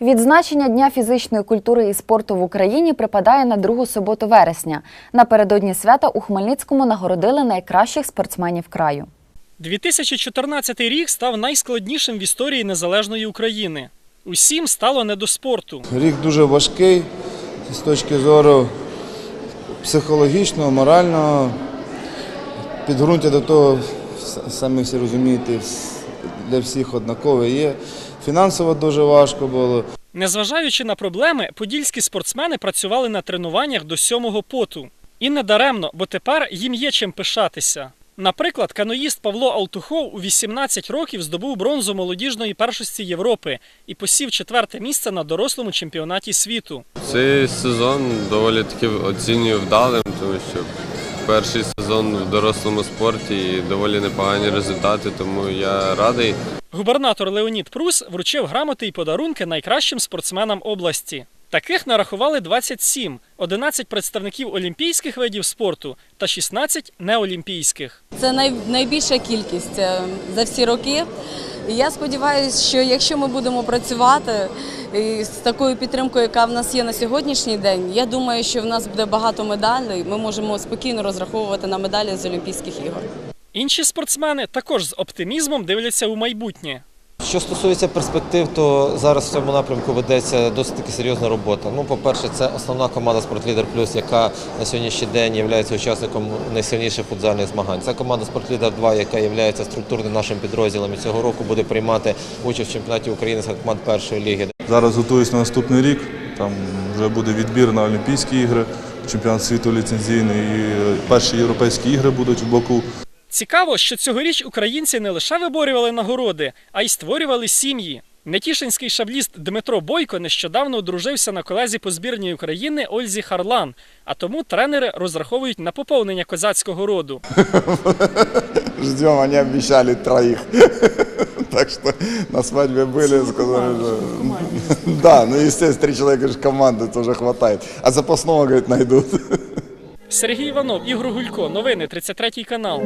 Відзначення Дня фізичної культури і спорту в Україні припадає на другу суботу вересня. Напередодні свята у Хмельницькому нагородили найкращих спортсменів краю. 2014 рік став найскладнішим в історії незалежної України. Усім стало не до спорту. Рік дуже важкий з точки зору психологічного, морального. Підґрунтя до того, самі всі розумієте, для всіх однакове є. Фінансово дуже важко було. Незважаючи на проблеми, подільські спортсмени працювали на тренуваннях до сьомого поту. І не даремно, бо тепер їм є чим пишатися. Наприклад, каноїст Павло Алтухов у 18 років здобув бронзу молодіжної першості Європи і посів четверте місце на дорослому чемпіонаті світу. Цей сезон доволі таки оцінюю вдалим, тому що перший сезон в дорослому спорті і доволі непогані результати, тому я радий. Губернатор Леонід Прус вручив грамоти і подарунки найкращим спортсменам області. Таких нарахували 27, 11 представників олімпійських видів спорту та 16 неолімпійських. Це найбільша кількість е, за всі роки. І я сподіваюся, що якщо ми будемо працювати з такою підтримкою, яка в нас є на сьогоднішній день, я думаю, що в нас буде багато медалей. Ми можемо спокійно розраховувати на медалі з Олімпійських ігор. Інші спортсмени також з оптимізмом дивляться у майбутнє. Що стосується перспектив, то зараз в цьому напрямку ведеться досить таки серйозна робота. Ну, по-перше, це основна команда «Спортлідер Плюс», яка на сьогоднішній день є учасником найсильніших футзальних змагань. Це команда «Спортлідер 2», яка є структурним нашим підрозділом і цього року буде приймати участь в чемпіонаті України серед команд першої ліги. Зараз готуюсь на наступний рік. Там вже буде відбір на Олімпійські ігри, чемпіонат світу ліцензійний і перші європейські ігри будуть в Баку. Цікаво, що цьогоріч українці не лише виборювали нагороди, а й створювали сім'ї. Нетішинський шабліст Дмитро Бойко нещодавно одружився на колезі по збірній України Ользі Харлан, а тому тренери розраховують на поповнення козацького роду. Ждем, они обещали троих. Так что на свадьбе были, сказали, что... Да, ну естественно, три человека же команды тоже хватает. А запасного, говорит, найдут. Сергій Іванов, Ігор Гулько, новини 33 канал.